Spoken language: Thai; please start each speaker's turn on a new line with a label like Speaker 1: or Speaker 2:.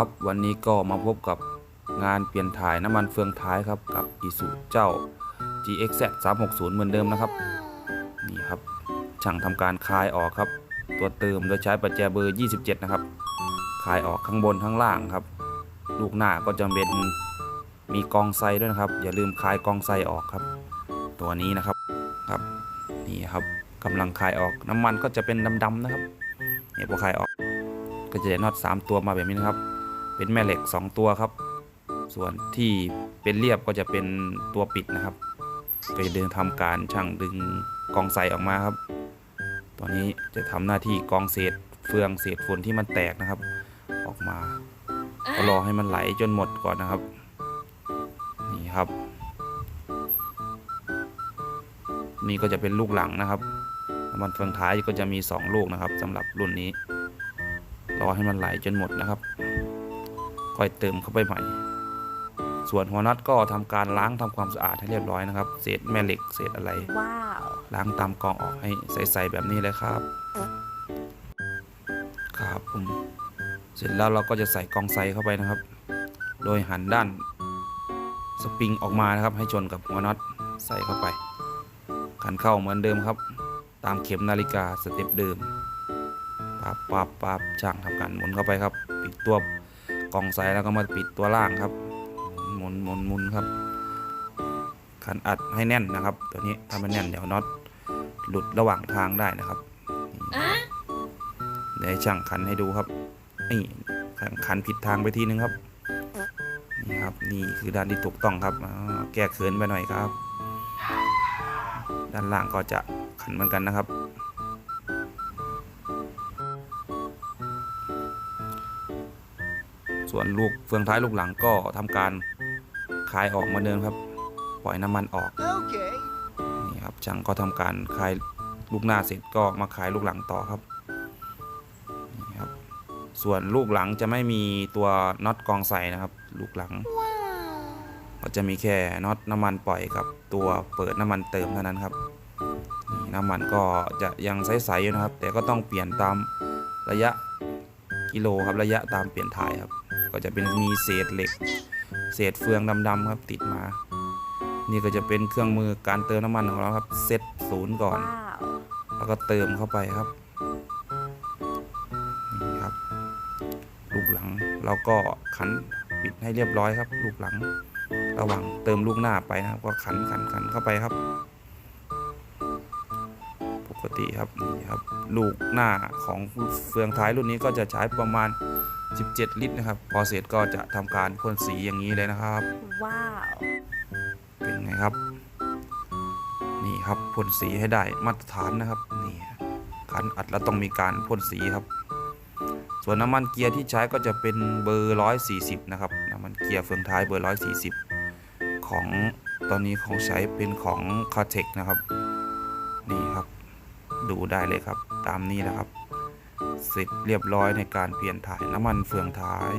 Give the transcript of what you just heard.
Speaker 1: ครับวันนี้ก็มาพบกับงานเปลี่ยนถ่ายน้ำมันเฟืองท้ายครับกับอีสุเจ้า GXZ 360 เหมือนเดิมนะครับ นี่ครับช่างทำการคลายออกครับ ตัวเติมโดยใช้ปัจแจเบอร์ 27 นะครับคลายออกข้างบนข้างล่างครับ ลูกหน้าก็จะเป็นมีกองไซด้วยนะครับ อย่าลืมคลายกองไซออกครับ ตัวนี้นะครับครับนี่ครับกำลังคลายออกน้ำมันก็จะเป็นดำๆนะครับเนี่ยพอคลายออกก็จะได้น็อต3ตัวมาแบบนี้นะครับ เป็นแม่เหล็ก 2 ตัวครับ ส่วนที่เป็นเรียบก็จะเป็นตัวปิดนะครับ ก็จะเดินทำการช่างดึงกองใสออกมาครับ ตอนนี้จะทำหน้าที่กองเศษเฟืองเศษฝุ่นที่มันแตกนะครับ ออกมาก็รอให้มันไหลจนหมดก่อนนะครับ นี่ครับ นี่ก็จะเป็นลูกหลังนะครับมันเฟืองท้ายก็จะมี 2 ลูกนะครับสำหรับรุ่นนี้ รอให้มันไหลจนหมดนะครับ ค่อยเติมเข้าไปใหม่ ส่วนหัวน็อตก็ทำการล้างทำความสะอาดให้เรียบร้อยนะครับ เศษแม่เหล็กเศษอะไร
Speaker 2: ว้าว
Speaker 1: ล้างตามกองออกให้ใสๆแบบนี้เลยครับ ครับผม เสร็จแล้วเราก็จะใส่กองไซเข้าไปนะครับ โดยหันด้านสปริงออกมานะครับ ให้ชนกับหัวน็อตใส่เข้าไปขันเข้าเหมือนเดิมครับ ตามเข็มนาฬิกาสเต็ปเดิมปับปับปับช่างทำการหมุนเข้าไปครับปิดตัว กล่องใสแล้วก็มาปิดตัวล่างครับ หมุนหมุนหมุนครับขันอัดให้แน่นนะครับ ตัวนี้ถ้ามันแน่นเดี๋ยวน็อตหลุดระหว่างทางได้นะครับนี่เดี๋ยวให้ช่างขันให้ดูครับนี่ขันขันผิดทางไปทีนึงครับนี่ครับนี่คือด้านที่ถูกต้องครับอ่าแก้เขินไปหน่อยครับ ด้านล่างก็จะขันเหมือนกันนะครับ ส่วนลูกเฟืองท้ายลูกหลังก็ทำการคลายออกเหมาเดิมครับ ปล่อยน้ำมันออก
Speaker 3: Okay.
Speaker 1: นี่ครับช่างก็ทำการคลายลูกหน้าเสร็จก็มาคลายลูกหลังต่อครับนี่ครับ ส่วนลูกหลังจะไม่มีตัวน็อตกองใส่นะครับ ลูกหลังก็จะมีแค่น็อตน้ำมันปล่อยกับตัวเปิดน้ำมันเติมเท่านั้นครับนี่น้ำมันก็จะยังใสๆอยู่นะครับ แต่ก็ต้องเปลี่ยนตามระยะกิโลครับระยะตามเปลี่ยนถ่ายครับ ก็จะเป็นมีเศษเหล็ก เศษเฟืองดำๆครับติดมา นี่ก็จะเป็นเครื่องมือการเติมน้ำมันของเราครับเซตศูนย์ก่อน
Speaker 2: ว้าว
Speaker 1: แล้วก็เติมเข้าไปครับนี่ครับ ลูกหลังเราก็ขันปิดให้เรียบร้อยครับ ลูกหลังระหว่างเติมลูกหน้าไปนะครับ ก็ขันขันขันเข้าไปครับปก ติครับนี่ครับ ลูกหน้าของเฟืองท้ายรุ่นนี้ก็จะใช้ประมาณ 17 ลิตรนะครับ พอเสร็จก็จะทำการพ่นสีอย่างนี้เลยนะครับ
Speaker 2: ว้าว
Speaker 1: เป็นไงครับ นี่ครับพ่นสีให้ได้มาตรฐานนะครับ นี่ขันอัดแล้วต้องมีการพ่นสีครับ ส่วนน้ำมันเกียร์ที่ใช้ก็จะเป็นเบอร์ 140 นะครับ น้ำมันเกียร์เฟืองท้ายเบอร์ 140 ของตอนนี้ของใช้เป็นของคาเทคนะครับ นี่ครับ ดูได้เลยครับ ตามนี้นะครับ เสร็จเรียบร้อยในการเปลี่ยนถ่ายน้ำมันเฟืองท้าย